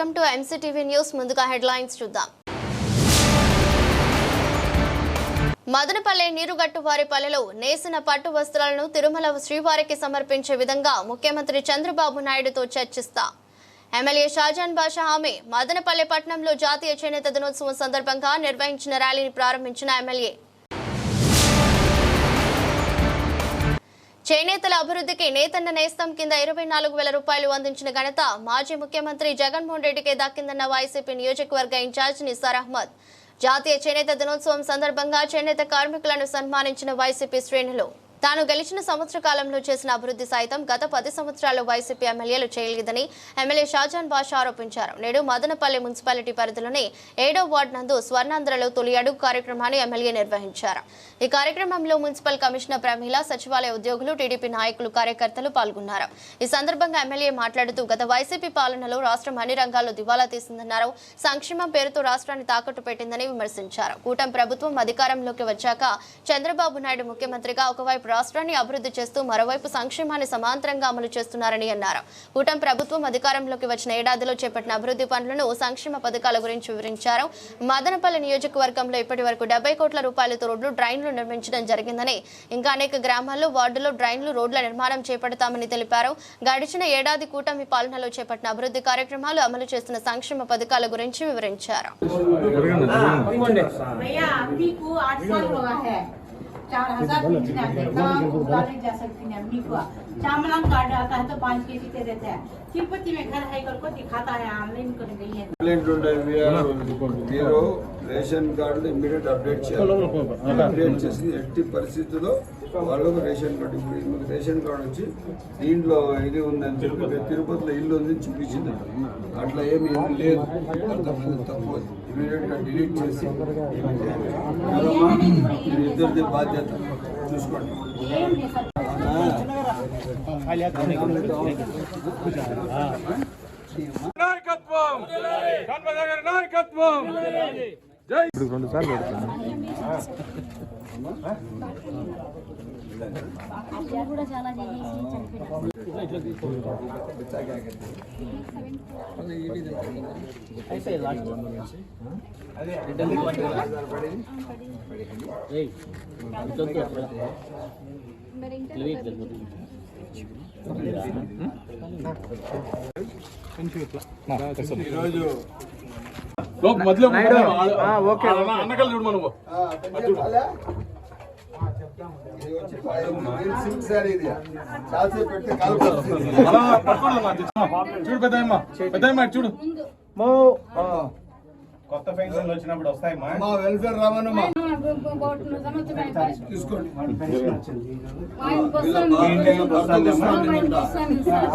Welcome to MCTV news ముందుగా headlines చూద్దాం. మదనపల్లె నీరుగట్టు వారి పల్లెలో నేసిన పట్టు వస్త్రాలను తిరుమల శ్రీవారికి సమర్పించే విధంగా ముఖ్యమంత్రి చంద్రబాబు నాయుడుతో చర్చిస్తా. ఎమ్మెల్యే షాజాన్ బాషా హామీ మదనపల్లె పట్టణంలో జాతీయ చేనేత దినోత్సవం సందర్భంగా నిర్వహించిన ర్యాలీని ప్రారంభించిన ఎమ్మెల్యే చేనేతల అభివృద్ధికి నేతన్న నేస్తం కింద ఇరవై నాలుగు వేల రూపాయలు అందించిన ఘనత మాజీ ముఖ్యమంత్రి జగన్మోహన్ రెడ్డికే దక్కిందన్న వైసీపీ నియోజకవర్గ ఇన్ఛార్జ్ నిసార్ అహ్మద్. జాతీయ చేనేత దినోత్సవం సందర్భంగా చేనేత కార్మికులను సన్మానించిన వైసీపీ శ్రేణులు. తాను గెలిచిన సంవత్సర కాలంలో చేసిన అభివృద్ధి సైతం గత పది సంవత్సరాలు వైసీపీ ఎమ్మెల్యేలు చేయలేదని ఎమ్మెల్యే షాజాన్ బాషా ఆరోపించారు. నేడు మదనపల్లి మున్సిపాలిటీ పరిధిలోని ఏడో వార్డు నందు స్వర్ణాంధ్రలో తొలి అడుగు కార్యక్రమాన్ని ఎమ్మెల్యే నిర్వహించారు. ఈ కార్యక్రమంలో మున్సిపల్ కమిషనర్ ప్రమీల సచివాలయ ఉద్యోగులు టీడీపీ నాయకులు కార్యకర్తలు పాల్గొన్నారు. ఈ సందర్భంగా ఎమ్మెల్యే మాట్లాడుతూ గత వైసీపీ పాలనలో రాష్ట్రం అన్ని రంగాల్లో దివాలా తీసిందన్నారు. సంక్షేమం పేరుతో రాష్ట్రాన్ని తాకట్టు పెట్టిందని విమర్శించారు. కూటమి ప్రభుత్వం అధికారంలోకి వచ్చాక చంద్రబాబు నాయుడు ముఖ్యమంత్రిగా ఒకవైపు రాష్ట్రాన్ని అభివృద్ధి చేస్తూ మరోవైపు సంక్షేమాన్ని సమాంతరంగా అమలు చేస్తున్నారని అన్నారు. కూటమి ప్రభుత్వం అధికారంలోకి వచ్చిన ఏడాదిలో చేపట్టిన అభివృద్ధి పనులను సంక్షేమ పథకాల గురించి వివరించారు. మదనపల్లి నియోజకవర్గంలో ఇప్పటి వరకు డెబ్బై కోట్ల రూపాయలతో రోడ్లు డ్రైన్లు నిర్మించడం జరిగిందని ఇంకా అనేక గ్రామాల్లో వార్డులో డ్రైన్లు రోడ్ల నిర్మాణం చేపడతామని తెలిపారు. గడిచిన ఏడాది కూటమి పాలనలో చేపట్టిన అభివృద్ధి కార్యక్రమాలు అమలు చేస్తున్న సంక్షేమ పథకాల గురించి వివరించారు. चार हजार पेंशन आते हैं कहाँ गुरुद्वारे जा सकती है अम्मी को चामलान कार्ड आता है तो पाँच के जी दे देते हैं तिरुपति में घर है करको दिखाता है ऑनलाइन कर गई है కంప్లైంట్ ఉంటాయి మీరు రేషన్ కార్డులు ఇమ్మీడియట్ అప్డేట్ చేయాలి అప్డేట్ చేసి ఎట్టి పరిస్థితుల్లో వాళ్ళకు రేషన్ కార్డు ఇప్పుడు మీకు రేషన్ కార్డు వచ్చి దీంట్లో ఇది ఉందని చెప్పి రేపు తిరుపతిలో ఇల్లు ఉందని చూపించింది అట్లా ఏమి ఇల్లు లేదు అర్థమైంది తప్పు ఇమీడియట్గా డిలీట్ చేసి? ఇది ఇద్దరిది బాధ్యత. చూసుకోండి. నాయకత్వం! నాయకత్వం జై ఈరోజు లోపు మధ్యలో అన్నకల్ చూడు సిల్క్ శారీ ఇది చాసే పెట్టి కాలు పడుతుంది. అలా పట్టుకోండి అమ్మా, తెచ్చుకో. చూడు పెద్దమ్మ చూడు కొత్త పెన్షన్లు వచ్చినప్పుడు వస్తాయమ్మా అమ్మా వెల్ఫేర్ రావనమ్మా తీసుకోండి.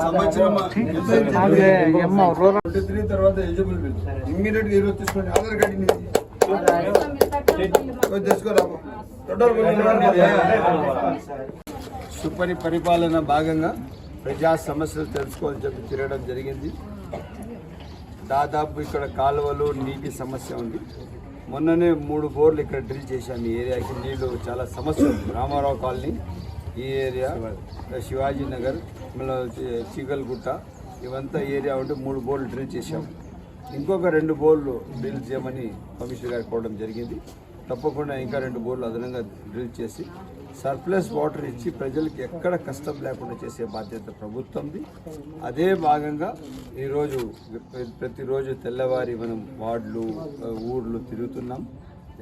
సంవత్సరం తర్వాత ఎలిజిబుల్ బిల్ ఇమ్మీడియట్గా ఈరోజు తీసుకోండి ఆధార్ కార్డు ఇది. సుపరి పరిపాలన భాగంగా ప్రజా సమస్యలు తెలుసుకోవాలని చెప్పి తిరగడం జరిగింది. దాదాపు ఇక్కడ కాలువలు నీటి సమస్య ఉంది. మొన్ననే మూడు బోర్లు ఇక్కడ డ్రిల్ చేశాను ఈ ఏరియాకి. నీళ్ళు చాలా సమస్య ఉంది. రామారావు కాలనీ ఈ ఏరియా శివాజీ నగర్ మళ్ళీ చీకల్గుట్ట ఇవంతా ఏరియా ఉంటే మూడు బోర్లు డ్రిల్ చేశాము ఇంకొక రెండు బోర్లు డ్రిల్ చేయమని కమిషనర్ గారు కోవడం జరిగింది. తప్పకుండా ఇంకా రెండు బోర్లు అదనంగా డ్రిల్ చేసి సర్ప్లస్ వాటర్ ఇచ్చి ప్రజలకు ఎక్కడ కష్టం లేకుండా చేసే బాధ్యత ప్రభుత్వంది. అదే భాగంగా ఈరోజు ప్రతిరోజు తెల్లవారి మనం వార్డులు ఊర్లు తిరుగుతున్నాం.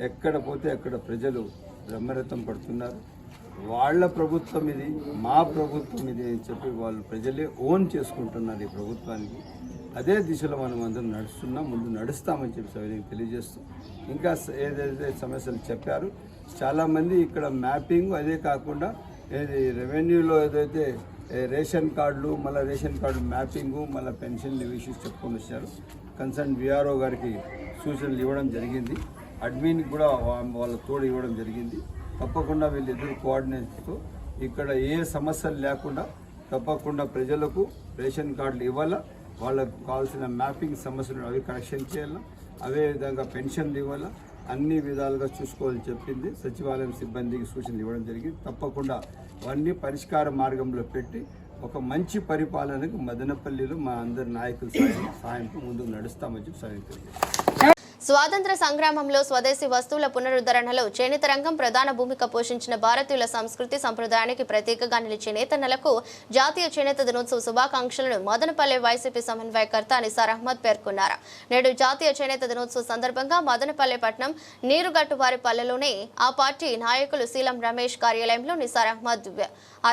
ఎక్కడ పోతే అక్కడ ప్రజలు బ్రహ్మరథం పడుతున్నారు. వాళ్ళ ప్రభుత్వం ఇది మా ప్రభుత్వం ఇది అని చెప్పి వాళ్ళు ప్రజలే ఓన్ చేసుకుంటున్నారు ఈ ప్రభుత్వానికి. అదే దిశలో మనం అందరం నడుస్తున్నాం ముందు నడుస్తామని చెప్పి సవినీకి తెలియజేస్తూ ఇంకా ఏదైతే సమస్యలు చెప్పారు చాలామంది ఇక్కడ మ్యాపింగ్ అదే కాకుండా ఏది రెవెన్యూలో ఏదైతే రేషన్ కార్డులు మళ్ళీ రేషన్ కార్డు మ్యాపింగు మళ్ళీ పెన్షన్ ఇష్యూస్ చెప్పుకొని వచ్చారు. కన్సర్న్ విఆర్ఓ గారికి సూచనలు ఇవ్వడం జరిగింది. అడ్మిన్కి కూడా వాళ్ళ తోడు ఇవ్వడం జరిగింది. తప్పకుండా వీళ్ళిద్దరు కోఆర్డినేట్తో ఇక్కడ ఏ సమస్యలు లేకుండా తప్పకుండా ప్రజలకు రేషన్ కార్డులు ఇవ్వాలా వాళ్ళకు కావాల్సిన మ్యాపింగ్ సమస్యలు అవి కరెక్షన్ చేయాలి? అదేవిధంగా పెన్షన్లు ఇవ్వాలి? అన్ని విధాలుగా చూసుకోవాలని చెప్పింది సచివాలయం సిబ్బందికి సూచనలు ఇవ్వడం జరిగింది. తప్పకుండా అవన్నీ పరిష్కార మార్గంలో పెట్టి ఒక మంచి పరిపాలనకు మదనపల్లిలో మా అందరి నాయకుల సాయం సాయంతో ముందుకు నడుస్తామని చెప్పి సాయం స్వాతంత్ర సంగ్రామంలో స్వదేశీ వస్తువుల పునరుద్ధరణలో చేనేత రంగం ప్రధాన భూమిక పోషించిన భారతీయుల సంస్కృతి సంప్రదాయానికి ప్రతీకగా నిలిచే నేతన్నలకు జాతీయ చేనేత దినోత్సవ శుభాకాంక్షలను మదనపల్లె వైసీపీ సమన్వయకర్త నిసార్ అహ్మద్ పేర్కొన్నారు. నేడు జాతీయ చేనేత దినోత్సవ సందర్భంగా మదనపల్లె పట్నం నీరుగట్టువారి పల్లెలోనే ఆ పార్టీ నాయకులు శీలం రమేష్ కార్యాలయంలో నిసార్ అహ్మద్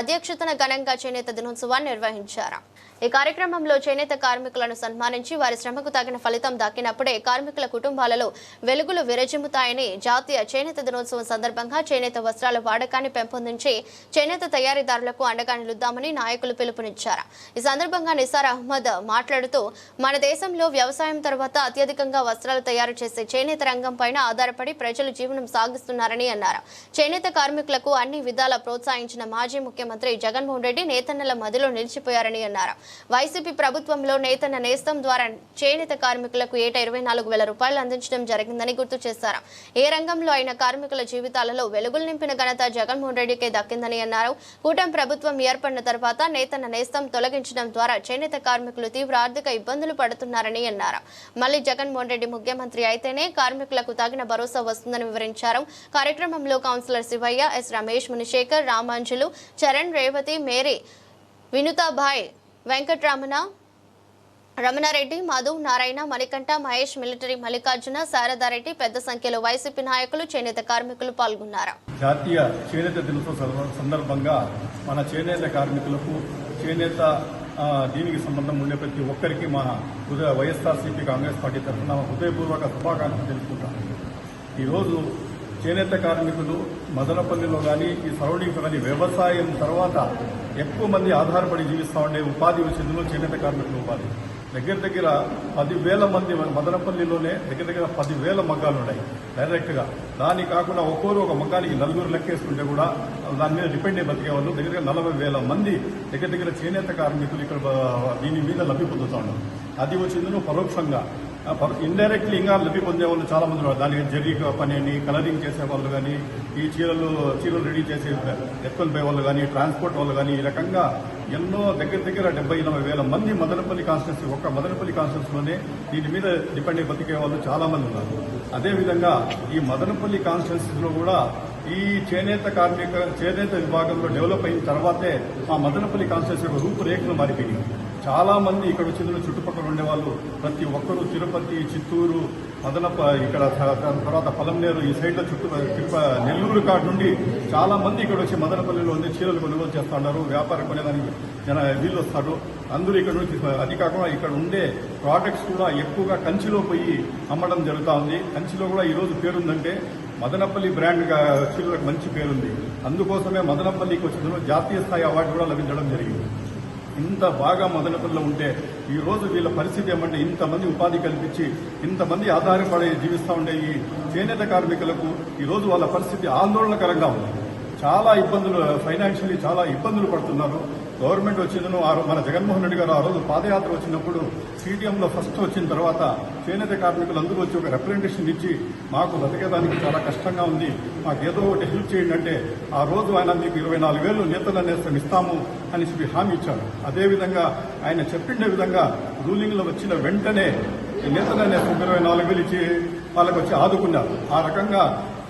అధ్యక్షతన ఘనంగా చేనేత దినోత్సవాన్ని నిర్వహించారు. ఈ కార్యక్రమంలో చేనేత కార్మికులను సన్మానించి వారి శ్రమకు తగిన ఫలితం దక్కినప్పుడే కార్మికుల కుటుంబాలలో వెలుగులు విరజిమ్ముతాయని జాతీయ చేనేత దినోత్సవం సందర్భంగా చేనేత వస్త్రాల వాడకాన్ని పెంపొందించి చేనేత తయారీదారులకు అండగా నిలుద్దామని నాయకులు పిలుపునిచ్చారు. ఈ సందర్భంగా నిసార్ అహ్మద్ మాట్లాడుతూ మన దేశంలో వ్యవసాయం తర్వాత అత్యధికంగా వస్త్రాలు తయారు చేసే చేనేత రంగం పైన ఆధారపడి ప్రజలు జీవనం సాగిస్తున్నారని అన్నారు. చేనేత కార్మికులకు అన్ని విధాల ప్రోత్సహించిన మాజీ ముఖ్యమంత్రి జగన్మోహన్ రెడ్డి నేతన్నల మదిలో నిలిచిపోయారని అన్నారు. వైసీపీ ప్రభుత్వంలో నేతన్న నేస్తం ద్వారా చేనేత కార్మికులకు ఏటా ఇరవై నాలుగు వేల రూపాయలు అందించడం జరిగిందని గుర్తు చేశారు. ఏ రంగంలో అయిన కార్మికుల జీవితాలలో వెలుగులు నింపిన ఘనత జగన్మోహన్ రెడ్డికే దక్కిందని అన్నారు. కూటమి ప్రభుత్వం ఏర్పడిన తర్వాత నేతన్న నేస్తం తొలగించడం ద్వారా చేనేత కార్మికులు తీవ్ర ఆర్థిక ఇబ్బందులు పడుతున్నారని అన్నారు. మళ్ళీ జగన్మోహన్ రెడ్డి ముఖ్యమంత్రి అయితేనే కార్మికులకు తగిన భరోసా వస్తుందని వివరించారు. కార్యక్రమంలో councillor Sivaiah S Ramesh Munisekhar Ramanjulu Charan Revathi Mary Vinuthabai Venkataramana Ramanareddy Madhu Narayana Manikanta Mahesh military Mallikarjuna Sharadareddy పెద్ద సంఖ్యలో వైసీపీ నాయకులు చేనేత కార్మికులు పాల్గొన్నారు. జాతీయ చేనేత దినోత్సవ సందర్భంగా మన చేనేత కార్మికులకు చేనేత దీనికి సంబంధం ఉండే ప్రతి ఒక్కరికి మా హృదయ వైఎస్ఆర్సీపీ కాంగ్రెస్ పార్టీ తరఫున హృదయపూర్వక శుభాకాంక్షలు తెలుసుకుంటాం ఈరోజు చేనేత కార్మికులు మదనపల్లిలో కానీ ఈ సరౌండింగ్స్ కానీ వ్యవసాయం తర్వాత ఎక్కువ మంది ఆధారపడి జీవిస్తూ ఉండే ఉపాధి వచ్చిందిలో చేనేత కార్మికుల ఉపాధి. దగ్గర దగ్గర పదివేల మంది మన మదనపల్లిలోనే దగ్గర దగ్గర పదివేల మగ్గాలు ఉన్నాయి డైరెక్ట్గా. దాని కాకుండా ఒక్కోరు ఒక మగ్గానికి నలుగురు లెక్కేసుకుంటే కూడా దాని మీద డిపెండ్ అయి బతికే వాళ్ళు దగ్గర దగ్గర నలభై వేల మంది దగ్గర దగ్గర చేనేత కార్మికులు ఇక్కడ దీని మీద లబ్ధి పొందుతూ ఉన్నారు. అది వచ్చిందో పరోక్షంగా ఇండైరెక్ట్లీ ఇంకా లబ్ధి పొందే వాళ్ళు చాలా మంది ఉన్నారు. దానికి జరీ పని అని కలరింగ్ చేసే వాళ్ళు కానీ ఈ చీరలు చీరలు రెడీ చేసే ఎత్తుకొని పోయే వాళ్ళు కానీ ట్రాన్స్పోర్ట్ వాళ్ళు కానీ ఈ రకంగా ఎన్నో దగ్గర దగ్గర డెబ్బై ఎనభై వేల మంది మదనపల్లి కాన్స్టిట్యూన్సీ ఒక్క మదనపల్లి కాన్స్టిట్యూన్సీలోనే దీని మీద డిపెండ్ అయి బతికే వాళ్ళు చాలా మంది ఉన్నారు అదేవిధంగా ఈ మదనపల్లి కాన్స్టిట్యూన్సీలో కూడా ఈ చేనేత కార్మిక చేనేత విభాగంలో డెవలప్ అయిన తర్వాతే ఆ మదనపల్లి కాన్స్టిట్యూన్సీ యొక్క రూపురేఖలు మారిపోయింది చాలా మంది ఇక్కడ వచ్చిన చుట్టుపక్కల ఉండేవాళ్ళు. ప్రతి ఒక్కరూ తిరుపతి చిత్తూరు మదనప ఇక్కడ దాని తర్వాత పలంనేరు ఈ సైడ్లో చుట్టూ తిరుప నెల్లూరు కాడ నుండి చాలా మంది ఇక్కడ వచ్చి మదనపల్లిలో ఉంది చీరలు కొనుగోలు చేస్తున్నారు వ్యాపారం కొనేదానికి జన వీళ్ళు వస్తారు అందరూ ఇక్కడ నుంచి అది కాకుండా ఇక్కడ ఉండే ప్రోడక్ట్స్ కూడా ఎక్కువగా కంచిలో పోయి అమ్మడం జరుగుతూ ఉంది. కంచిలో కూడా ఈ రోజు పేరుందంటే మదనపల్లి బ్రాండ్ చీరలకు మంచి పేరుంది. అందుకోసమే మదనపల్లికి వచ్చిన జాతీయ స్థాయి అవార్డు కూడా లభించడం జరిగింది. ఇంత బాగా మదనపల్లిలో ఉంటే ఈరోజు వీళ్ళ పరిస్థితి ఏమంటే ఇంతమంది ఉపాధి కల్పించి ఇంతమంది ఆధారపడి జీవిస్తూ ఉండే ఈ చేనేత కార్మికులకు ఈరోజు వాళ్ళ పరిస్థితి ఆందోళనకరంగా ఉంది. చాలా ఇబ్బందులు ఫైనాన్షియలీ చాలా ఇబ్బందులు పడుతున్నారు. గవర్నమెంట్ వచ్చిందను మన జగన్మోహన్ రెడ్డి గారు ఆ రోజు పాదయాత్ర వచ్చినప్పుడు సీటీఎంలో ఫస్ట్ వచ్చిన తర్వాత చేనేత కార్మికులు అందరూ వచ్చి ఒక రిప్రజెంటేషన్ ఇచ్చి మాకు బతికేదానికి చాలా కష్టంగా ఉంది. మాకు ఏదో ఒకటి హెల్ప్ చేయండి అంటే ఆ రోజు ఆయన మీకు ఇరవై నాలుగు వేలు నేతలు నేస్తం ఇస్తాము అని చెప్పి హామీ ఇచ్చాడు అదేవిధంగా ఆయన చెప్పిన విధంగా రూలింగ్లో వచ్చిన వెంటనే నేతలు నేస్తం ఇరవై నాలుగు వేలు ఇచ్చి వాళ్ళకు వచ్చి ఆదుకున్నారు. ఆ రకంగా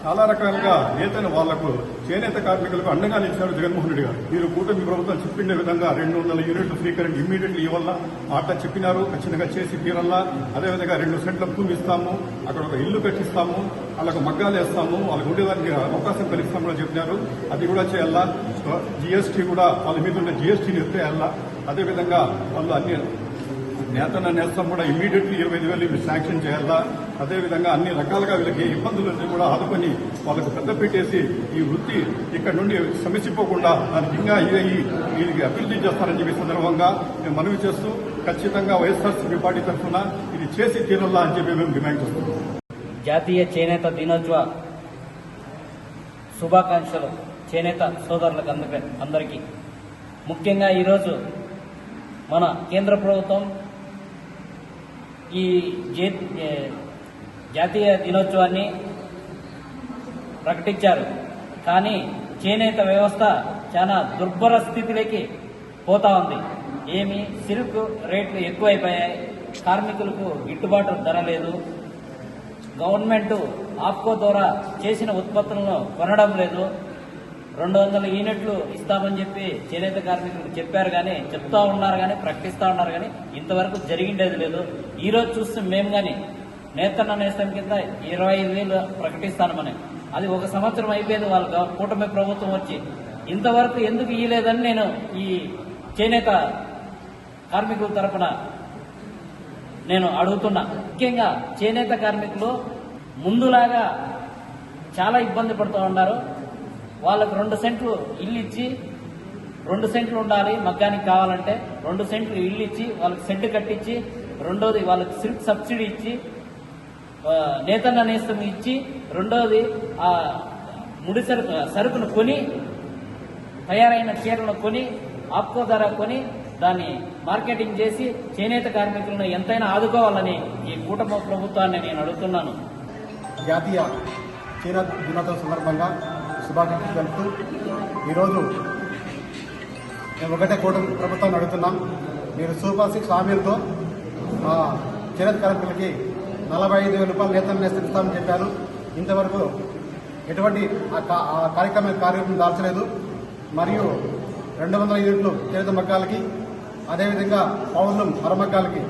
చాలా రకాలుగా నేతను వాళ్ళకు చేనేత కార్మికులకు అండగా నిలిచారు జగన్మోహన్ రెడ్డి గారు. మీరు కూటమి ప్రభుత్వం చెప్పిన విధంగా రెండు వందల యూనిట్లు ఫ్రీ కరెంట్ ఇమ్మీడియట్లీ ఇవ్వాలా? మాట చెప్పినారు ఖచ్చితంగా చేసి తీరల్లా అదేవిధంగా రెండు సెంట్ల భూమి ఇస్తాము అక్కడ ఒక ఇల్లు కట్టిస్తాము వాళ్ళకు మగ్గాలు వేస్తాము వాళ్ళకు ఉండేదానికి అవకాశం కలిగిస్తామని చెప్పినారు. అది కూడా చేయాలా? జీఎస్టీ కూడా వాళ్ళ మీద ఉన్న జీఎస్టీని ఎత్తేయాలా అదేవిధంగా వాళ్ళు అన్ని నేతన్న నేస్తం కూడా ఇమ్మీడియట్లీ ఇరవై ఐదు వేలు శాంక్షన్ చేయాలా? అదేవిధంగా అన్ని రకాలుగా వీళ్ళకి ఇబ్బందులు కూడా ఆదుకొని వాళ్ళకు పెద్ద పెట్టేసి ఈ వృత్తి ఇక్కడ నుండి సమస్యపోకుండా దానికి ఇంకా ఇదయ్యి వీరికి అభివృద్ధి చేస్తారని చెప్పి సందర్భంగా మేము మనవి చేస్తూ ఖచ్చితంగా వైఎస్ఆర్సీపీ పార్టీ తరఫున ఇది చేసి తీరల్లా అని చెప్పి మేము డిమాండ్ చేస్తున్నాం. జాతీయ చేనేత దినోత్సవ శుభాకాంక్షలు చేనేత సోదరులకు అందరి అందరికీ. ముఖ్యంగా ఈరోజు మన కేంద్ర ప్రభుత్వం ఈ జే- జాతీయ దినోత్సవాన్ని ప్రకటించారు. కానీ చేనేత వ్యవస్థ చాలా దుర్భర స్థితిలోకి పోతా ఉంది. ఏమి సిల్క్ రేట్లు ఎక్కువైపోయాయి. కార్మికులకు గిట్టుబాటు ధర లేదు. గవర్నమెంట్ ఆప్కో ద్వారా చేసిన ఉత్పత్తులను కొనడం లేదు. రెండు వందల యూనిట్లు ఇస్తామని చెప్పి చేనేత కార్మికులకు చెప్పారు కానీ చెప్తా ఉన్నారు కానీ ప్రకటిస్తూ ఉన్నారు కానీ ఇంతవరకు జరిగిండేది లేదు. ఈరోజు చూస్తే మేము కానీ నేతన్న నేస్తం కింద ఇరవై ఐదు వేలు ప్రకటిస్తామని అది ఒక సంవత్సరం అయిపోయింది వాళ్ళ కూటమి ప్రభుత్వం వచ్చి. ఇంతవరకు ఎందుకు ఇయ్యలేదని నేను ఈ చేనేత కార్మికుల తరపున నేను అడుగుతున్నా. ముఖ్యంగా చేనేత కార్మికులు ముందులాగా చాలా ఇబ్బంది పడుతూ ఉన్నారు. వాళ్ళకు రెండు సెంట్లు ఇల్లు ఇచ్చి రెండు సెంట్లు ఉండాలి మగ్గానికి కావాలంటే. రెండు సెంట్లు ఇల్లు ఇచ్చి వాళ్ళకి సెంటు కట్టించి రెండోది వాళ్ళకి సిల్క్ సబ్సిడీ ఇచ్చి నేతన్న నేస్తం ఇచ్చి రెండోది ఆ ముడి సరుకు సరుకును కొని తయారైన చీరలను కొని ఆప్కో ధర కొని దాన్ని మార్కెటింగ్ చేసి చేనేత కార్మికులను ఎంతైనా ఆదుకోవాలని ఈ కూటమి ప్రభుత్వాన్ని నేను అడుగుతున్నాను. జాతీయ చీర దినోత్సవం సందర్భంగా శుభాకాంక్షలు తెలుపుతూ ఈరోజు మేము ఒకటే కూటమి ప్రభుత్వాన్ని అడుగుతున్నాం. మీరు సూపర్ సిక్స్ హామీలతో చేనేత కార్మికులకి నలభై ఐదు వేల రూపాయలు నేతలు ఇస్తామని చెప్పారు. ఇంతవరకు ఎటువంటి ఆ కార్యక్రమం కార్యక్రమం దాల్చలేదు. మరియు రెండు వందల యూనిట్లు చేత మగ్గాలకి అదేవిధంగా పౌరులు మరమగ్గాలకి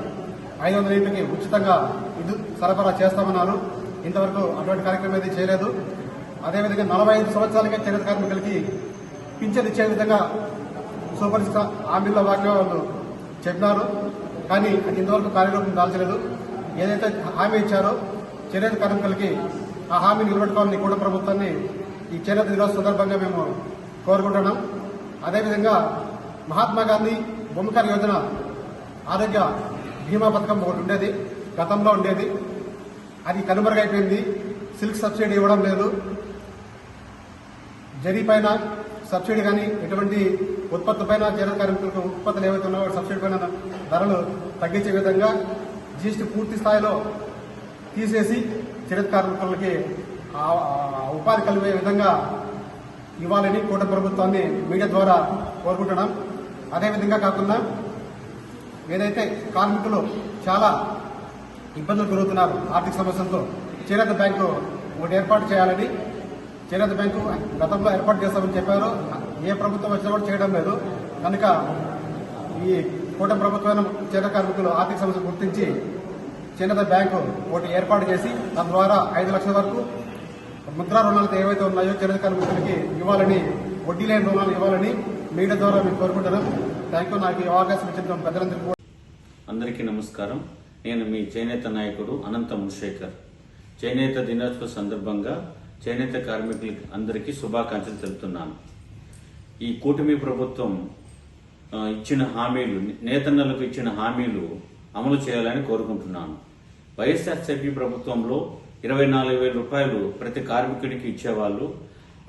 ఐదు వందల యూనిట్లకి ఉచితంగా విద్యుత్ సరఫరా చేస్తామన్నారు. ఇంతవరకు అటువంటి కార్యక్రమం అయితే చేయలేదు. అదేవిధంగా నలభై ఐదు సంవత్సరాలకే చేనేత కార్మికులకి పింఛన్ ఇచ్చే విధంగా సూపర్ స్టార్ హామీల వాక్యం వాళ్ళు చెప్పినారు. కానీ అది ఇంతవరకు కార్యరూపం దాల్చలేదు. ఏదైతే హామీ ఇచ్చారో చేనేత కార్మికులకి ఆ హామీ నిలబెట్టుకోవాలని కూడా ప్రభుత్వాన్ని ఈ చేనేత దినోత్సవ సందర్భంగా మేము కోరుకుంటున్నాం. అదేవిధంగా మహాత్మా గాంధీ భూమికర్ యోజన ఆరోగ్య బీమా పథకం ఒకటి ఉండేది గతంలో ఉండేది. అది కనుమరుగైపోయింది సిల్క్ సబ్సిడీ ఇవ్వడం లేదు. జరీ పైన సబ్సిడీ కానీ ఎటువంటి ఉత్పత్తి పైన చేనేత కార్మికులకు ఉత్పత్తులు ఏవైతే ఉన్నాయో సబ్సిడీ పైన ధరలు తగ్గించే విధంగా జీఎస్టీ పూర్తి స్థాయిలో తీసేసి చరిత్ర కార్మికులకి ఉపాధి కలిగే విధంగా ఇవ్వాలని కూట ప్రభుత్వాన్ని మీడియా ద్వారా కోరుకుంటున్నాం. అదేవిధంగా కాకుండా ఏదైతే కార్మికులు చాలా ఇబ్బందులు గురవుతున్నారు ఆర్థిక సమస్యలతో చేనేత బ్యాంకు ఒకటి ఏర్పాటు చేయాలని చేనేత బ్యాంకు గతంలో ఏర్పాటు చేస్తామని చెప్పారు. ఏ ప్రభుత్వం వచ్చినా కూడా చేయడం లేదు. కనుక ఈ కూటమి ప్రభుత్వం చేత కార్మికులు ఆర్థిక సమస్యలు గుర్తించి చేనేత బ్యాంకు ఒకటి ఏర్పాటు చేసి దాని ద్వారా ఐదు లక్షల వరకు ముద్రా రుణాలతో ఏవైతే ఉన్నాయో చేనేత కార్మికులకి ఇవ్వాలని వడ్డీ లేని రుణాలు ఇవ్వాలని మీడియా ద్వారా మేము కోరుకుంటున్నాం. థ్యాంక్ యూ నాకు ఈ అవకాశం ఇచ్చిన పెద్దలందరికీ అందరికీ నమస్కారం. నేను మీ చేనేత నాయకుడు అనంత ముశేఖర్ చేనేత దినోత్సవ సందర్భంగా చేనేత కార్మికులకి అందరికీ శుభాకాంక్షలు తెలుపుతున్నాను. ఈ కూటమి ప్రభుత్వం ఇచ్చిన హామీలు నేతన్నలకు ఇచ్చిన హామీలు అమలు చేయాలని కోరుకుంటున్నాను. వైఎస్ఆర్సీపీ ప్రభుత్వంలో ఇరవై నాలుగు వేల రూపాయలు ప్రతి కార్మికుడికి ఇచ్చేవాళ్ళు.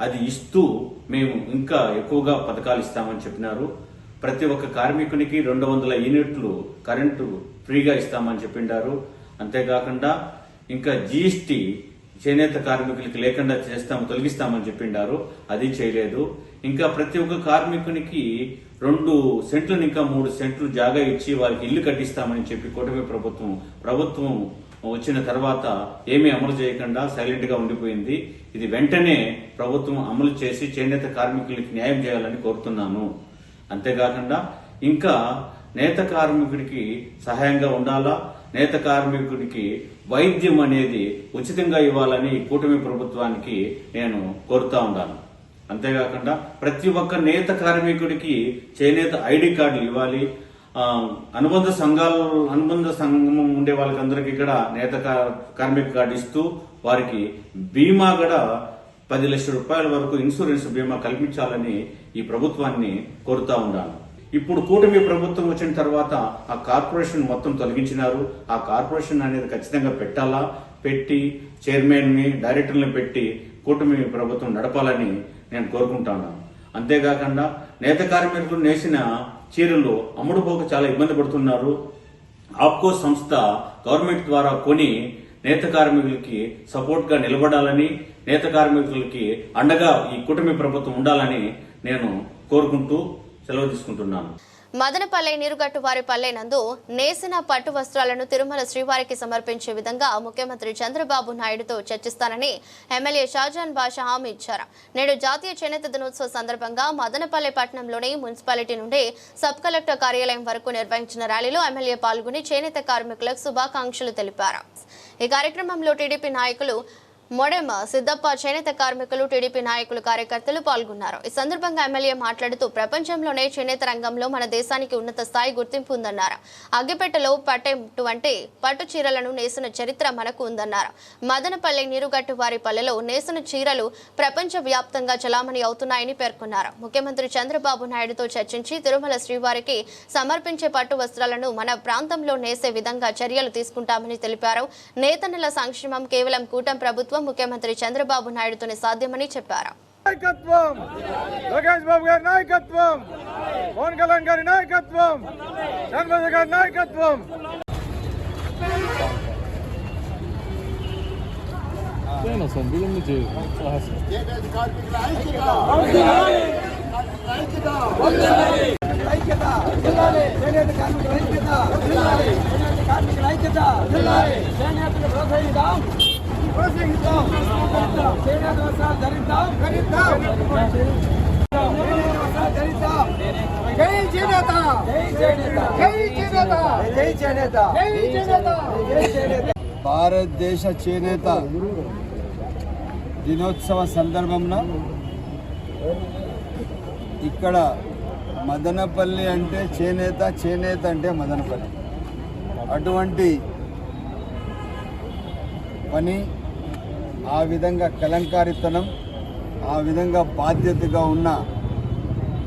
అది ఇస్తూ మేము ఇంకా ఎక్కువగా పథకాలు ఇస్తామని చెప్పినారు. ప్రతి ఒక్క కార్మికునికి రెండు వందల యూనిట్లు కరెంటు ఫ్రీగా ఇస్తామని చెప్పిండారు. అంతేకాకుండా ఇంకా జీఎస్టీ చేనేత కార్మికులకి లేకుండా చేస్తాము తొలగిస్తామని చెప్పిండారు. అది చేయలేదు. ఇంకా ప్రతి ఒక్క కార్మికునికి రెండు సెంట్లు ఇంకా మూడు సెంట్లు జాగా ఇచ్చి వారికి ఇల్లు కట్టిస్తామని చెప్పి కూటమి ప్రభుత్వం ప్రభుత్వం వచ్చిన తర్వాత ఏమీ అమలు చేయకుండా సైలెంట్గా ఉండిపోయింది. ఇది వెంటనే ప్రభుత్వం అమలు చేసి చేనేత కార్మికులకి న్యాయం చేయాలని కోరుతున్నాను. అంతేకాకుండా ఇంకా నేత కార్మికుడికి సహాయంగా ఉండాలా? నేత కార్మికుడికి వైద్యం అనేది ఉచితంగా ఇవ్వాలని ఈ కూటమి ప్రభుత్వానికి నేను కోరుతా ఉన్నాను. అంతేకాకుండా ప్రతి ఒక్క నేత కార్మికుడికి చేనేత ఐడి కార్డులు ఇవ్వాలి. అనుబంధ సంఘాల అనుబంధ సంఘం ఉండే వాళ్ళకందరికీ ఇక్కడ నేత కార్మిక కార్డు ఇస్తూ వారికి బీమా కూడా పది లక్షల రూపాయల వరకు ఇన్సూరెన్స్ బీమా కల్పించాలని ఈ ప్రభుత్వాన్ని కోరుతా ఉన్నాను. ఇప్పుడు కూటమి ప్రభుత్వం వచ్చిన తర్వాత ఆ కార్పొరేషన్ మొత్తం తొలగించినారు. ఆ కార్పొరేషన్ అనేది ఖచ్చితంగా పెట్టాలా? పెట్టి చైర్మన్ని డైరెక్టర్ని పెట్టి కూటమి ప్రభుత్వం నడపాలని నేను కోరుకుంటాను అంతేకాకుండా నేత కార్మికులు నేసిన చీరలు అమ్ముడుపోక చాలా ఇబ్బంది పడుతున్నారు. ఆప్కో సంస్థ గవర్నమెంట్ ద్వారా కొని నేత కార్మికులకి సపోర్ట్గా నిలబడాలని నేత కార్మికులకి అండగా ఈ కూటమి ప్రభుత్వం ఉండాలని నేను కోరుకుంటూ సెలవు తీసుకుంటున్నాను. మదనపల్లె నీరుగట్టు వారి పల్లె నందు నేసిన పట్టు వస్త్రాలను తిరుమల శ్రీవారికి సమర్పించే విధంగా ముఖ్యమంత్రి చంద్రబాబు నాయుడుతో చర్చిస్తానని ఎమ్మెల్యే షాజాన్ బాషా హామీ ఇచ్చారు. నేడు జాతీయ చేనేత దినోత్సవ సందర్భంగా మదనపల్లె పట్టణంలోని మున్సిపాలిటీ నుండి సబ్ కలెక్టర్ కార్యాలయం వరకు నిర్వహించిన ర్యాలీలో ఎమ్మెల్యే పాల్గొని చేనేత కార్మికులకు శుభాకాంక్షలు తెలిపారు. ఈ కార్యక్రమంలో టీడీపీ నాయకులు మొడెమ సిద్దప్ప చేనేత కార్మికులు టీడీపీ నాయకులు కార్యకర్తలు పాల్గొన్నారు. ఈ సందర్భంగా ఎమ్మెల్యే మాట్లాడుతూ ప్రపంచంలోనే చేనేత రంగంలో మన దేశానికి ఉన్నత స్థాయి గుర్తింపు ఉందన్నారు. అగ్గిపెట్టెలో పట్టేటువంటి పట్టు చీరలను నేసిన చరిత్ర మనకు ఉందన్నారు. మదనపల్లి నీరుగట్టు వారి పల్లెలో నేసిన చీరలు ప్రపంచ వ్యాప్తంగా చలామణి అవుతున్నాయని పేర్కొన్నారు. ముఖ్యమంత్రి చంద్రబాబు నాయుడుతో చర్చించి తిరుమల శ్రీవారికి సమర్పించే పట్టు వస్త్రాలను మన ప్రాంతంలో నేసే విధంగా చర్యలు తీసుకుంటామని తెలిపారు. నేతన్నల సంక్షేమం కేవలం కూటం ప్రభుత్వం ముఖ్యమంత్రి చంద్రబాబు నాయుడుతోనే సాధ్యమని చెప్పారు. నాయకత్వం! లోకేష్ బాబు గారి నాయకత్వం! పవన్ కళ్యాణ్ గారి నాయకత్వం! చంద్రబాబు గారి నాయకత్వం! భారతదేశ చేనేత దినోత్సవ సందర్భంలో ఇక్కడ మదనపల్లి అంటే చేనేత చేనేత అంటే మదనపల్లి. అటువంటి పని ఆ విధంగా కలంకారితనం ఆ విధంగా బాధ్యతగా ఉన్న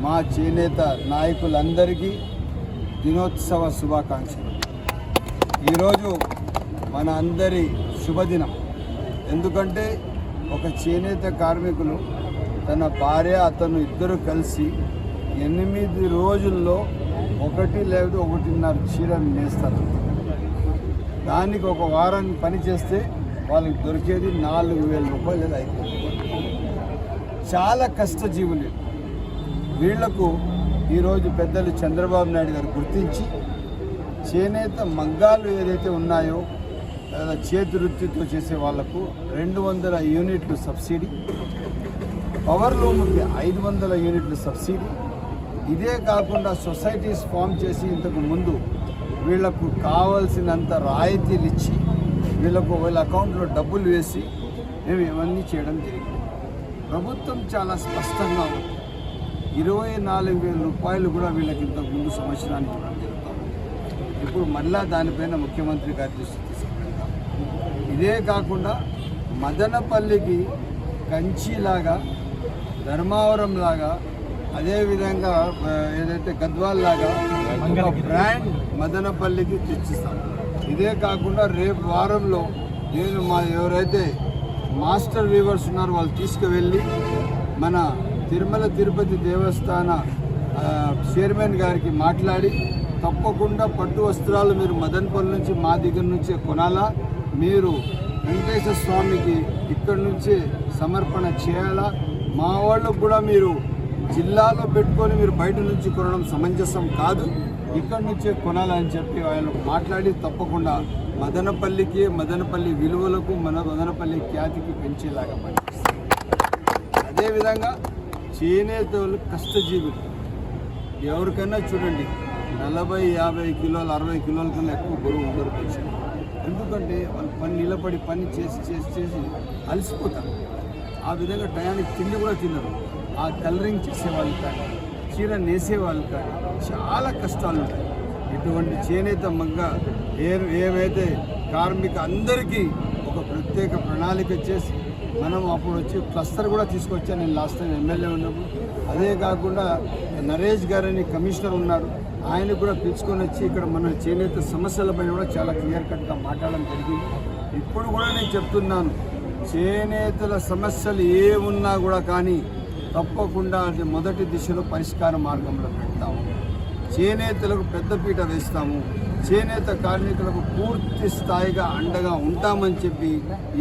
మా చేనేత నాయకులందరికీ దినోత్సవ శుభాకాంక్షలు. ఈరోజు మన అందరి శుభదినం. ఎందుకంటే ఒక చేనేత కార్మికులు తన భార్య అతను ఇద్దరు కలిసి ఎనిమిది రోజుల్లో ఒకటి లేదా ఒకటిన్నర చీరను నేస్తారు. దానికి ఒక వారం పని చేస్తే వాళ్ళకి దొరికేది నాలుగు వేల రూపాయలు లేదా ఐదు చాలా కష్టజీవులు. వీళ్ళకు ఈరోజు పెద్దలు చంద్రబాబు నాయుడు గారు గుర్తించి చేనేత మగ్గాలు ఏదైతే ఉన్నాయో లేదా చేతి వృత్తితో చేసే వాళ్ళకు రెండు వందల యూనిట్లు సబ్సిడీ పవర్ లూమ్కి ఐదు వందల యూనిట్లు సబ్సిడీ. ఇదే కాకుండా సొసైటీస్ ఫామ్ చేసి ఇంతకు ముందు వీళ్ళకు కావాల్సినంత రాయితీలు ఇచ్చి వీళ్ళకు వీళ్ళ అకౌంట్లో డబ్బులు వేసి మేము ఇవన్నీ చేయడం జరిగింది. ప్రభుత్వం చాలా స్పష్టంగా ఉంది. ఇరవై నాలుగు వేల రూపాయలు కూడా వీళ్ళకి ఇంతకు ముందు సంవత్సరానికి ఇవ్వడం జరుగుతుంది. ఇప్పుడు మళ్ళా దానిపైన ముఖ్యమంత్రి గారి దృష్టి తీసుకువెళ్తాం ఇదే కాకుండా మదనపల్లికి కంచిలాగా ధర్మావరం లాగా అదేవిధంగా ఏదైతే గద్వాల్ లాగా బ్రాండ్ మదనపల్లికి తెచ్చిస్తాం. ఇదే కాకుండా రేపు వారంలో నేను మా ఎవరైతే మాస్టర్ వీవర్స్ ఉన్నారో వాళ్ళు తీసుకువెళ్ళి మన తిరుమల తిరుపతి దేవస్థాన చైర్మన్ గారికి మాట్లాడి తప్పకుండా పట్టు వస్త్రాలు మీరు మదన్పల్లి నుంచి మా దగ్గర నుంచే కొనాలా? మీరు వెంకటేశ్వర స్వామికి ఇక్కడి నుంచే సమర్పణ చేయాలా? మా వాళ్ళకు కూడా మీరు జిల్లాలో పెట్టుకొని మీరు బయట నుంచి కొనడం సమంజసం కాదు. ఇక్కడి నుంచే కొనాలని చెప్పి ఆయన మాట్లాడి తప్పకుండా మదనపల్లికి మదనపల్లి విలువలకు మన మదనపల్లి ఖ్యాతికి పెంచేలాగా పనిచేస్తారు అదేవిధంగా చేనేతలు కష్టజీవులు. ఎవరికైనా చూడండి నలభై యాభై కిలోలు అరవై కిలోల కన్నా ఎక్కువ బరువు ఉండరు పెంచారు ఎందుకంటే వాళ్ళు పని నిలబడి పని చేసి చేసి చేసి అలసిపోతారు. ఆ విధంగా టయానికి తిండి కూడా తినరు. ఆ కలరింగ్ చేసేవాళ్ళు కానీ చీర నేసేవాళ్ళు కానీ చాలా కష్టాలు ఉంటాయి. ఇటువంటి చేనేత మగ్గ ఏ ఏవైతే కార్మిక అందరికీ ఒక ప్రత్యేక ప్రణాళిక చేసి మనం అప్పుడు వచ్చి క్లస్టర్ కూడా తీసుకొచ్చాను. నేను లాస్ట్ టైం ఎమ్మెల్యే ఉన్నప్పుడు. అదే కాకుండా నరేష్ గారని కమిషనర్ ఉన్నారు ఆయన కూడా పిలుచుకొని వచ్చి ఇక్కడ మన చేనేత సమస్యలపైన కూడా చాలా క్లియర్ కట్గా మాట్లాడడం జరిగింది. ఇప్పుడు కూడా నేను చెప్తున్నాను చేనేతల సమస్యలు ఏమున్నా కూడా కానీ తప్పకుండా అది మొదటి దిశలో పరిష్కార మార్గంలో పెడతాము. చేనేతలకు పెద్దపీట వేస్తాము. చేనేత కార్మికులకు పూర్తి స్థాయిగా అండగా ఉంటామని చెప్పి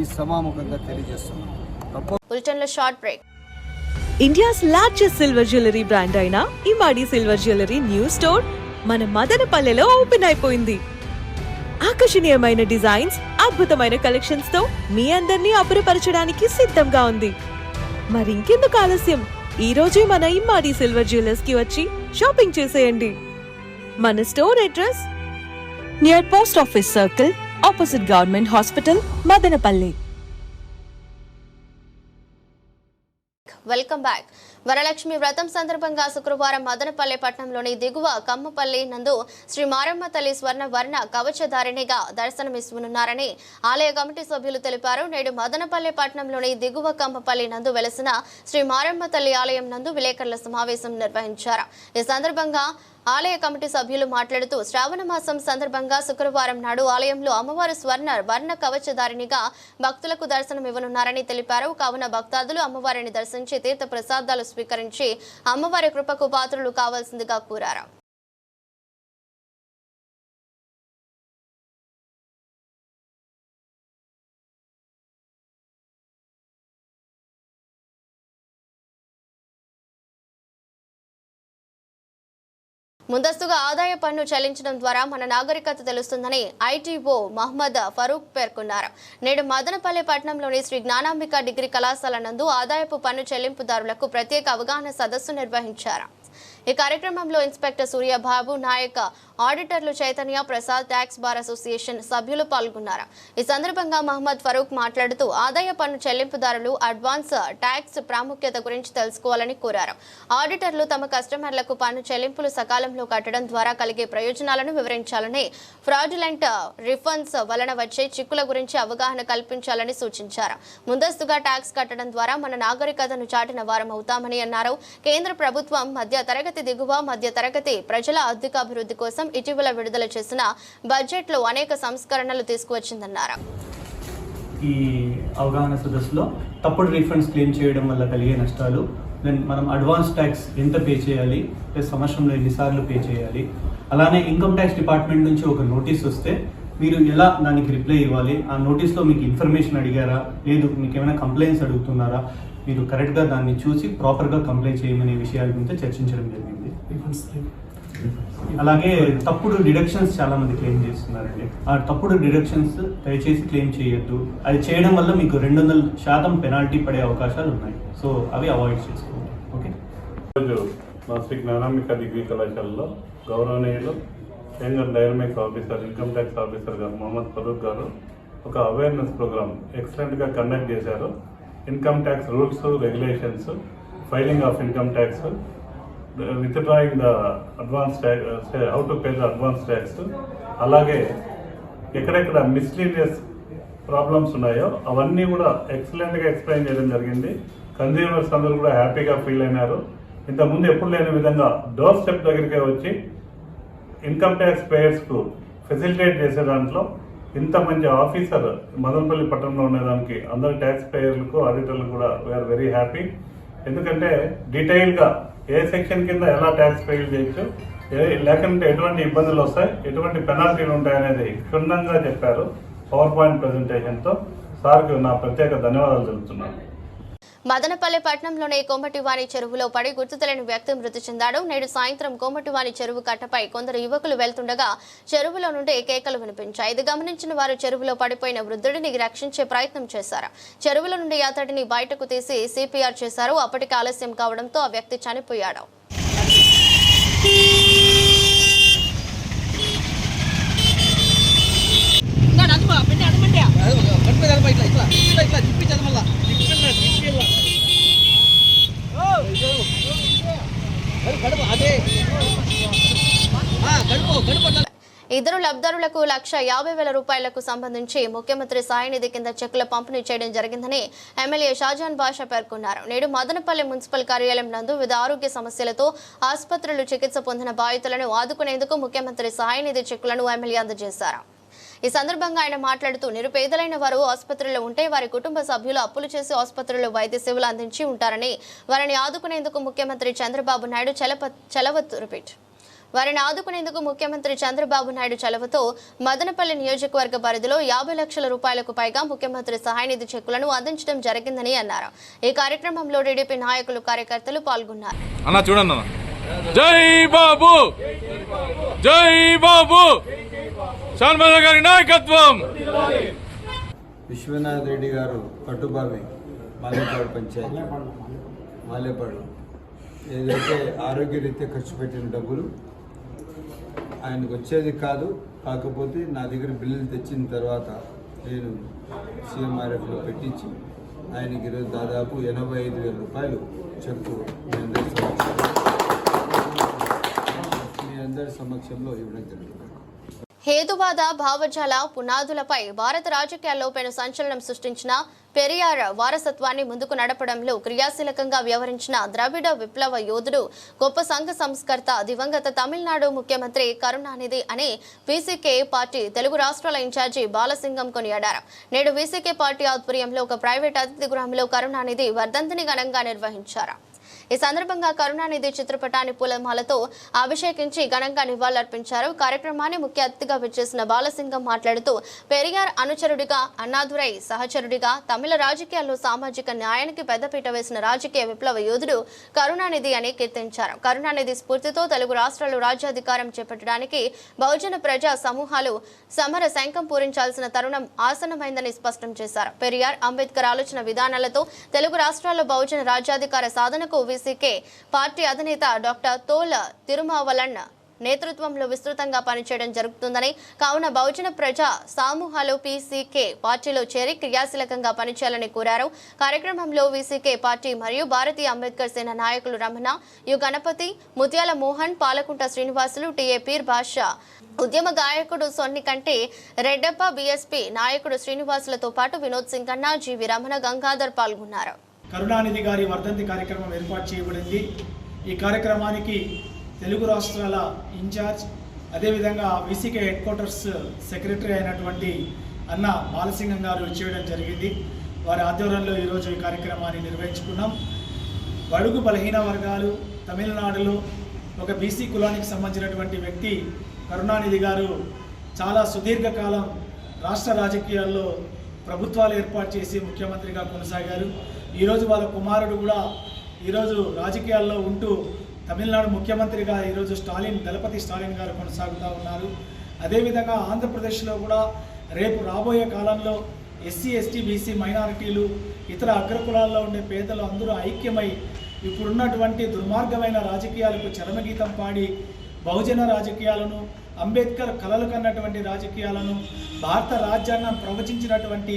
ఈ సభాముఖంగా తెలియజేస్తున్నాం. తప్ప బులెటిన్లో short break. India's largest silver jewellery brand అయిన Imadi silver jewellery new store మన మదనపల్లెలో ఓపెన్ అయిపోయింది. ఆకర్షణీయమైన డిజైన్స్ అద్భుతమైన కలెక్షన్స్తో మీ అందరినీ అబ్బురపరచడానికి సిద్ధంగా ఉంది. మరింకెందుకు ఆలస్యం? ఈ రోజే మన ఇమ్మాడి సిల్వర్ జ్యువెలర్స్కి వచ్చి షాపింగ్ చేసేయండి. మన store address? Near post office circle opposite government hospital Madanapalli welcome back Varalakshmi Vratham సందర్భంగా శుక్రవారం మదనపల్లె పట్టణంలోని దిగువ కమ్మపల్లి నందు శ్రీ మారమ్మ తల్లి స్వర్ణ వర్ణ కవచధారిణిగా దర్శనమిస్తున్నారని ఆలయ కమిటీ సభ్యులు తెలిపారు. నేడు మదనపల్లె పట్టణంలోని దిగువ కమ్మపల్లి నందు వెలసిన శ్రీ మారమ్మ తల్లి ఆలయం నందు విలేకరుల సమావేశం నిర్వహించారు. ఈ సందర్భంగా ఆలయ కమిటీ సభ్యులు మాట్లాడుతూ శ్రావణ మాసం సందర్భంగా శుక్రవారం నాడు ఆలయంలో అమ్మవారు స్వర్ణ వర్ణ కవచధారిణిగా భక్తులకు దర్శనం ఇవ్వనున్నారని తెలిపారు. కావున భక్తాదులు అమ్మవారిని దర్శించి తీర్థ ప్రసాదాలు స్వీకరించి అమ్మవారి కృపకు పాత్రలు కావాల్సిందిగా కోరారు. ముందస్తుగా ఆదాయ పన్ను చెల్లించడం ద్వారా మన నాగరికత తెలుస్తుందని ఐటీఓ మహమ్మద్ ఫరూక్ పేర్కొన్నారు. నేడు మదనపల్లి పట్టణంలోని శ్రీ జ్ఞానాంబిక డిగ్రీ కళాశాల నందు ఆదాయపు పన్ను చెల్లింపుదారులకు ప్రత్యేక అవగాహన సదస్సు నిర్వహించారు. ఈ కార్యక్రమంలో inspector Suryababu Nayak ఆడిటర్లు Chaitanya Prasad tax bar association సభ్యులు పాల్గొన్నారు. ఈ సందర్భంగా మహమ్మద్ ఫరూక్ మాట్లాడుతూ ఆదాయ పన్ను చెల్లింపుదారులు అడ్వాన్స్ ట్యాక్స్ ప్రాముఖ్యత గురించి తెలుసుకోవాలని కోరారు. ఆడిటర్లు తమ కస్టమర్లకు పన్ను చెల్లింపులు సకాలంలో కట్టడం ద్వారా కలిగే ప్రయోజనాలను వివరించాలని ఫ్రాడ్యులెంట్ రిఫండ్స్ వలన వచ్చే చిక్కుల గురించి అవగాహన కల్పించాలని సూచించారు. ముందస్తుగా ట్యాక్స్ కట్టడం ద్వారా మన నాగరికతను చాటిన వారం అవుతామని అన్నారు. కేంద్ర ప్రభుత్వం మధ్య తరగతి దిగువ మధ్య తరగతి ప్రజల ఆర్థిక అభివృద్ధి కోసం ఇటీవల విడుదల చేసిన బడ్జెట్లో అనేక సంస్కరణలు తీసుకువచ్చిందన్నారు. ఈ అవగాహన సదస్సులో తప్పుడు రీఫండ్స్ క్లెయిమ్ చేయడం వల్ల కలిగే నష్టాలు దెన్ మనం అడ్వాన్స్ ట్యాక్స్ ఎంత పే చేయాలి ప్లస్ సంవత్సరంలో ఎన్నిసార్లు పే చేయాలి. అలానే ఇన్కమ్ ట్యాక్స్ డిపార్ట్మెంట్ నుంచి ఒక నోటీస్ వస్తే మీరు ఎలా దానికి రిప్లై ఇవ్వాలి? ఆ నోటీస్లో మీకు ఇన్ఫర్మేషన్ అడిగారా? లేదు మీకు ఏమైనా కంప్లైంట్స్ అడుగుతున్నారా? మీరు కరెక్ట్గా దాన్ని చూసి ప్రాపర్గా కంప్లైంట్ చేయమనే విషయాల గురించి చర్చించడం జరిగింది. అలాగే తప్పుడు డిడక్షన్స్ చాలా మంది క్లెయిమ్ చేస్తున్నారండి. ఆ తప్పుడు డిడక్షన్స్ దయచేసి క్లెయిమ్ చేయొద్దు. అది చేయడం వల్ల మీకు రెండు వందల శాతం పెనాల్టీ పడే అవకాశాలు ఉన్నాయి. సో అవి అవాయిడ్ చేసుకోండి. ఓకే ఈరోజు మా శ్రీ జ్ఞానామిక డిగ్రీ కళాశాలలో గౌరవనీయులు young and dynamic officer income tax officer గారు మొహమ్మద్ ఫరూక్ గారు ఒక అవేర్నెస్ ప్రోగ్రామ్ ఎక్సలెంట్గా కండక్ట్ చేశారు. Income tax rules regulations filing of income tax withdrawing the advance tax how to pay the advance tax అలాగే ఎక్కడెక్కడ మిస్లీనియస్ ప్రాబ్లమ్స్ ఉన్నాయో అవన్నీ కూడా ఎక్సలెంట్గా ఎక్స్ప్లెయిన్ చేయడం జరిగింది. కన్జ్యూమర్స్ అందరూ కూడా హ్యాపీగా ఫీల్ అయినారు. ఇంతకుముందు ఎప్పుడు లేని విధంగా డోర్ స్టెప్ దగ్గరికే వచ్చి ఇన్కమ్ ట్యాక్స్ పేయర్స్కు ఫెసిలిటేట్ చేసే దాంట్లో ఇంత మంచి ఆఫీసర్ మదనపల్లి పట్టణంలో ఉండేదానికి అందరు ట్యాక్స్ పేయర్లకు ఆడిటర్లు కూడా వీఆర్ వెరీ హ్యాపీ ఎందుకంటే డీటెయిల్గా ఏ సెక్షన్ కింద ఎలా ట్యాక్స్ పేయలు చేయొచ్చు లేకుంటే ఎటువంటి ఇబ్బందులు వస్తాయి ఎటువంటి పెనాల్టీలు ఉంటాయి అనేది క్షుణ్ణంగా చెప్పారు. పవర్ పాయింట్ ప్రజెంటేషన్తో సార్కి నా ప్రత్యేక ధన్యవాదాలు తెలుపుతున్నాను. మదనపల్లి పట్టణంలోని కోమటివాణి చెరువులో పడి గుర్తు తెలియని వ్యక్తి మృతి చెందాడు. నేడు సాయంత్రం కోమటివాణి చెరువు కట్టపై కొందరు యువకులు వెళ్తుండగా చెరువులో నుండి కేకలు వినిపించాయి. ఇది గమనించిన వారు చెరువులో పడిపోయిన వృద్ధుడిని రక్షించే ప్రయత్నం చేశారు. చెరువుల నుండి అతడిని బయటకు తీసి సిపిఆర్ చేశారు. అప్పటికి ఆలస్యం కావడంతో ఆ వ్యక్తి చనిపోయాడు. ఇద్దరు లబ్ధారులకు లక్ష యాభై వేల రూపాయలకు సంబంధించి ముఖ్యమంత్రి సాయనిధి కింద చెక్కుల పంపిణీ చేయడం జరిగిందని ఎమ్మెల్యే షాజాన్ బాషా పేర్కొన్నారు. నేడు మదనపల్లి మున్సిపల్ కార్యాలయం నందు వివిధ ఆరోగ్య సమస్యలతో ఆసుపత్రులు చికిత్స పొందిన బాధితులను ఆదుకునేందుకు ముఖ్యమంత్రి సాయనిధి చెక్కులను ఎమ్మెల్యే అందజేశారు. ఈ సందర్భంగా ఆయన మాట్లాడుతూ నిరుపేదలైన వారు ఆసుపత్రిలో ఉంటే వారి కుటుంబ సభ్యులు అప్పులు చేసి ఆసుపత్రిలో వైద్య సేవలు అందించి ఉంటారని వారిని ఆదుకునేందుకు ముఖ్యమంత్రి చంద్రబాబు నాయుడు చలప చలవత్ రిపీట్ వారిని ఆదుకునేందుకు ముఖ్యమంత్రి చంద్రబాబు నాయుడు చలవతో మదనపల్లి నియోజకవర్గ పరిధిలో యాభై లక్షల రూపాయలకు పైగా ముఖ్యమంత్రి సహాయనిధి చెక్కులను అందించడం జరిగిందని అన్నారు. ఈ కార్యక్రమంలో టీడీపీ నాయకులు కార్యకర్తలు పాల్గొన్నారు. జై బాబు! జై బాబు! శాన్భజ గారి నాయకత్వం! విశ్వనాథ్ రెడ్డి గారు పట్టుబావి మాలేపాడు పంచాయతీ. మాలేపాడు. ఏదైతే ఆరోగ్య రీత్యా ఖర్చు పెట్టిన డబ్బులు ఆయనకు వచ్చేది కాదు కాకపోతే నా దగ్గర బిల్లులు తెచ్చిన తర్వాత నేను సీఎంఆర్ఎఫ్లో పెట్టించి ఆయనకి ఈరోజు దాదాపు ఎనభై ఐదు వేల రూపాయలు చెక్కు మీ అందరి సమక్షంలో మీ అందరి సమక్షంలో ఇవ్వడం జరుగుతుంది హేతువాద భావజాల పునాదులపై భారత రాజకీయాల్లో పెను సంచలనం సృష్టించిన పెరియార్ వారసత్వాన్ని ముందుకు నడపడంలో క్రియాశీలకంగా వ్యవహరించిన ద్రవిడ విప్లవ యోధుడు గొప్ప సంఘ సంస్కర్త దివంగత తమిళనాడు ముఖ్యమంత్రి కరుణానిధి అని వీసీకే పార్టీ తెలుగు రాష్ట్రాల ఇన్ఛార్జి బాలసింగం కొనియాడారు. నేడు వీసీకే పార్టీ ఆధ్వర్యంలో ఒక ప్రైవేట్ అతిథి గృహంలో కరుణానిధి వర్ధంతిని ఘనంగా నిర్వహించారు. ఈ సందర్భంగా కరుణానిధి చిత్రపటాన్ని పూలమాలతో అభిషేకించి ఘనంగా నివాళులర్పించారు. కార్యక్రమాన్ని ముఖ్య అతిథిగా విచ్చేసిన బాలసింగం మాట్లాడుతూ పెరియార్ అనుచరుడిగా అన్నాదురై సహచరుడిగా తమిళ రాజకీయాల్లో సామాజిక న్యాయానికి పెద్దపీట వేసిన రాజకీయ విప్లవ యోధుడు కరుణానిధి అని కీర్తించారు. కరుణానిధి స్ఫూర్తితో తెలుగు రాష్ట్రాలు రాజ్యాధికారం చేపట్టడానికి బహుజన ప్రజా సమూహాలు సమర శంఖం పూరించాల్సిన తరుణం ఆసనమైందని స్పష్టం చేశారు. పెరియార్ అంబేద్కర్ ఆలోచన విధానాలతో తెలుగు రాష్ట్రాల్లో బహుజన రాజ్యాధికార సాధనకు వీసీకే పార్టీ అధినేత డాక్టర్ తోల తిరుమావలన్ నేతృత్వంలో విస్తృతంగా పనిచేయడం జరుగుతుందని కావున బహుజన ప్రజా సమూహాలు పీసీకే పార్టీలో చేరి క్రియాశీలకంగా పనిచేయాలని కోరారు. కార్యక్రమంలో వీసీకే పార్టీ మరియు భారతీయ అంబేద్కర్ సేన నాయకులు రమణ యు గణపతి ముత్యాల మోహన్ పాలకుంట శ్రీనివాసులు టీఏ పీర్ బాషా ఉద్యమ గాయకుడు సొన్ని కంటే రెడ్డప్ప బీఎస్పీ నాయకుడు శ్రీనివాసులతో పాటు వినోద్ సింగ్ కన్నా జీవి రమణ గంగాధర్ పాల్గొన్నారు. కరుణానిధి గారి వర్ధంతి కార్యక్రమం ఏర్పాటు చేయబడింది. ఈ కార్యక్రమానికి తెలుగు రాష్ట్రాల ఇన్ఛార్జ్ అదేవిధంగా విసికే హెడ్ క్వార్టర్స్ సెక్రటరీ అయినటువంటి అన్న బాలసింగం గారు చేయడం జరిగింది. వారి ఆధ్వర్యంలో ఈరోజు ఈ కార్యక్రమాన్ని నిర్వహించుకున్నాం. బడుగు బలహీన వర్గాలు తమిళనాడులో ఒక బీసీ కులానికి సంబంధించినటువంటి వ్యక్తి కరుణానిధి గారు చాలా సుదీర్ఘకాలం రాష్ట్ర రాజకీయాల్లో ప్రభుత్వాలు ఏర్పాటు చేసి ముఖ్యమంత్రిగా కొనసాగారు. ఈరోజు వాళ్ళ కుమారుడు కూడా ఈరోజు రాజకీయాల్లో ఉంటూ తమిళనాడు ముఖ్యమంత్రిగా ఈరోజు స్టాలిన్ దళపతి స్టాలిన్ గారు కొనసాగుతూ ఉన్నారు. అదేవిధంగా ఆంధ్రప్రదేశ్లో కూడా రేపు రాబోయే కాలంలో ఎస్సీ ఎస్టీ బీసీ మైనారిటీలు ఇతర అగ్రకులాల్లో ఉండే పేదలు అందరూ ఐక్యమై ఇప్పుడున్నటువంటి దుర్మార్గమైన రాజకీయాలకు చరమగీతం పాడి బహుజన రాజకీయాలను అంబేద్కర్ కలలు కన్నటువంటి రాజకీయాలను భారత రాజ్యాంగం ప్రవచించినటువంటి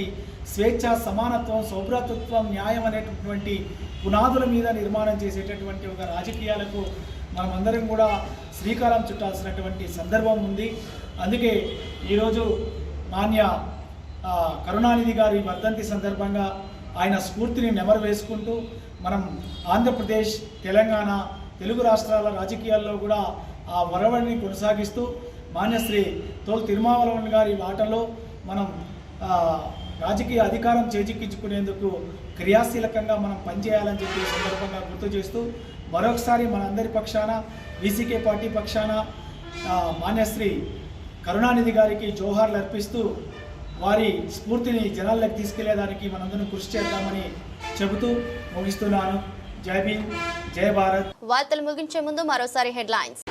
స్వేచ్ఛ సమానత్వం సౌభ్రాతృత్వం న్యాయం అనేటటువంటి పునాదుల మీద నిర్మాణం చేసేటటువంటి ఒక రాజకీయాలకు మనమందరం కూడా శ్రీకారం చుట్టాల్సినటువంటి సందర్భం ఉంది. అందుకే ఈరోజు మాన్య కరుణానిధి గారి వర్ధంతి సందర్భంగా ఆయన స్ఫూర్తిని నెమరు వేసుకుంటూ మనం ఆంధ్రప్రదేశ్ తెలంగాణ తెలుగు రాష్ట్రాల రాజకీయాల్లో కూడా ఆ వరవడిని కొనసాగిస్తూ మాన్యశ్రీ తోల్ తిరుమావలవన్ గారి బాటలో మనం రాజకీయ అధికారం చేజిక్కించుకునేందుకు క్రియాశీలకంగా మనం పనిచేయాలని చెప్పి సందర్భంగా గుర్తు చేస్తూ మరొకసారి మనందరి పక్షాన బీసీకే పార్టీ పక్షాన మాన్యశ్రీ కరుణానిధి గారికి జోహార్లు అర్పిస్తూ వారి స్ఫూర్తిని జనాల్లోకి తీసుకెళ్ళేదానికి మనందరం కృషి చేద్దామని చెబుతూ ముగిస్తున్నాను. జై భీమ్ జై భారత్. వార్తలు ముగించే ముందు మరోసారి హెడ్లైన్స్.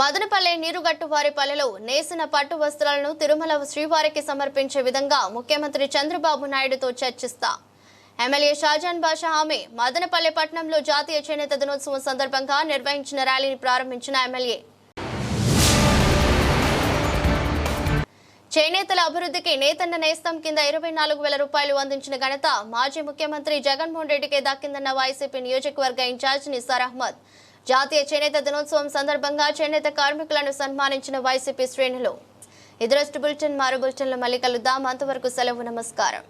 మదనపల్లె నీరుగట్టువారిపల్లెలో నేసిన పట్టు వస్త్రాలను తిరుమల శ్రీవారికి సమర్పించే విధంగా ముఖ్యమంత్రి చంద్రబాబు నాయుడుతో చర్చిస్తా. ఎమ్మెల్యే షాజాన్ బాషా హామీ మదనపల్లె పట్టణంలో జాతీయ చేనేత దినోత్సవం సందర్భంగా నిర్వహించిన ర్యాలీని ప్రారంభించిన ఎమ్మెల్యే. చేనేతల అభివృద్ధికి నేతన్న నేస్తం కింద ఇరవై నాలుగు వేల రూపాయలు అందించిన ఘనత మాజీ ముఖ్యమంత్రి జగన్మోహన్ రెడ్డికే దక్కిందన్న వైసీపీ నియోజకవర్గ ఇన్ఛార్జ్ నిసార్ అహ్మద్. జాతీయ చేనేత దినోత్సవం సందర్భంగా చేనేత కార్మికులను సన్మానించిన వైసీపీ శ్రేణులు. ఇదిరస్ట్ బులెటిన్ మారు బులెటిన్లో మళ్ళీ కలుద్దాం అంతవరకు సెలవు నమస్కారం.